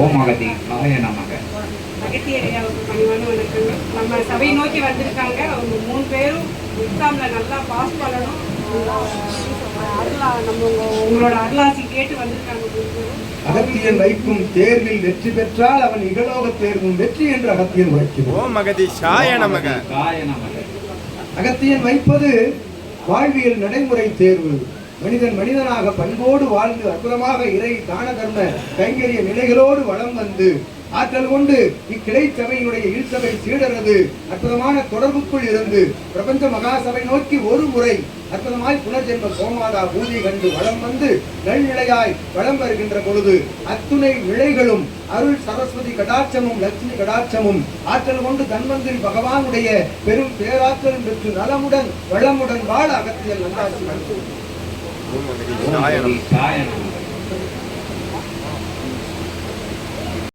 ஓம் அகதி மகய நமக அகத்தியரியாவுக்கு பணிவான வணக்கங்கள். நம்ம சபை நோக்கி வந்திருக்காங்க. அவங்க மூணு பேரும் எக்ஸாம்ல நல்லா பாஸ் பண்ணணும். அருளா நம்ம உங்க- உங்களோட அருளாசி கேட்டு வந்திருக்காங்க அகத்தியன் வைக்கும் தேர்வில் வெற்றி பெற்றால் அவன் இகலோக தேர்வும் வெற்றி என்று அகத்தியன் உரைக்கிறார் ஓம் மகதி சாய நமக. நமக. அகத்தியன் வைப்பது வாழ்வியல் நடைமுறை தேர்வு. மனிதன் மனிதனாக பண்போடு வாழ்ந்து அற்புதமாக இறை தான தர்ம கைங்கரிய நிலைகளோடு வளம் வந்து ஆற்றல் கொண்டு இக்கிளை சபையினுடைய இல்சபை சீடரது அற்புதமான தொடர்புக்குள் இருந்து பிரபஞ்ச மகாசபை நோக்கி ஒரு முறை அற்புதமாய் புனர்ஜென்ம கோமாதா பூஜை கண்டு வளம் வந்து நல்நிலையாய் வளம் வருகின்ற பொழுது அத்துணை விளைகளும் அருள் சரஸ்வதி கடாட்சமும் லட்சுமி கடாட்சமும் ஆற்றல் கொண்டு தன்வந்திரி பகவானுடைய பெரும் பேராற்றலும் பெற்று நலமுடன் வளமுடன் வாழ அகத்தியல் நல்லாசி நடத்தும். ஓம் மகதி ஓம் சாய அகதி நமக